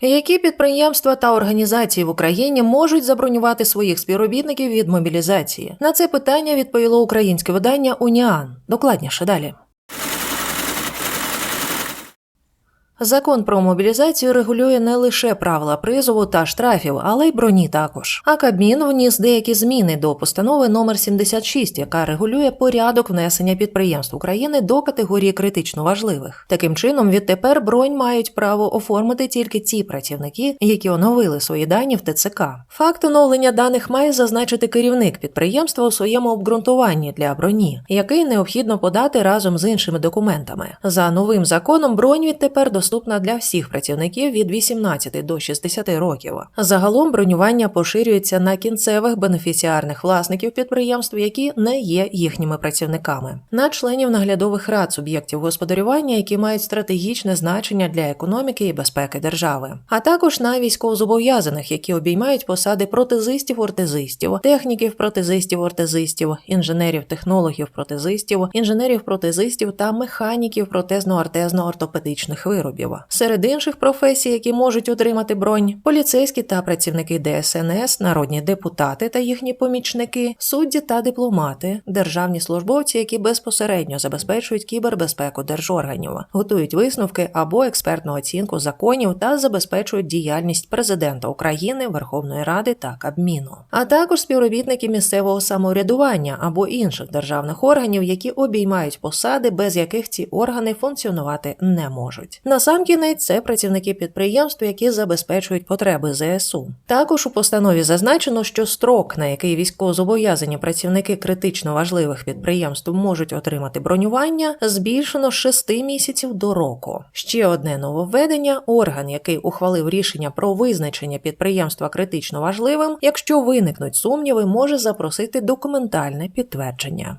Які підприємства та організації в Україні можуть забронювати своїх співробітників від мобілізації? На це питання відповіло українське видання Уніан. Докладніше далі. Закон про мобілізацію регулює не лише правила призову та штрафів, але й броні також. А Кабмін вніс деякі зміни до постанови номер 76, яка регулює порядок внесення підприємств України до категорії критично важливих. Таким чином, відтепер бронь мають право оформити тільки ті працівники, які оновили свої дані в ТЦК. Факт оновлення даних має зазначити керівник підприємства у своєму обґрунтуванні для броні, який необхідно подати разом з іншими документами. За новим законом бронь відтепер доступна для всіх працівників від 18 до 60 років. Загалом бронювання поширюється на кінцевих бенефіціарних власників підприємств, які не є їхніми працівниками, на членів наглядових рад суб'єктів господарювання, які мають стратегічне значення для економіки і безпеки держави, а також на військовозобов'язаних, які обіймають посади протезистів, ортезистів, техніків, протезистів, ортезистів, інженерів, технологів, протезистів, інженерів, протезистів та механіків протезно-ортезно-ортопедичних виробів. Серед інших професій, які можуть отримати бронь, поліцейські та працівники ДСНС, народні депутати та їхні помічники, судді та дипломати, державні службовці, які безпосередньо забезпечують кібербезпеку держорганів, готують висновки або експертну оцінку законів та забезпечують діяльність президента України, Верховної Ради та Кабміну, а також співробітники місцевого самоврядування або інших державних органів, які обіймають посади, без яких ці органи функціонувати не можуть. Насамкінець це працівники підприємств, які забезпечують потреби ЗСУ. Також у постанові зазначено, що строк, на який військовозобов'язані працівники критично важливих підприємств можуть отримати бронювання, збільшено з 6 місяців до року. Ще одне нововведення: орган, який ухвалив рішення про визначення підприємства критично важливим, якщо виникнуть сумніви, може запросити документальне підтвердження.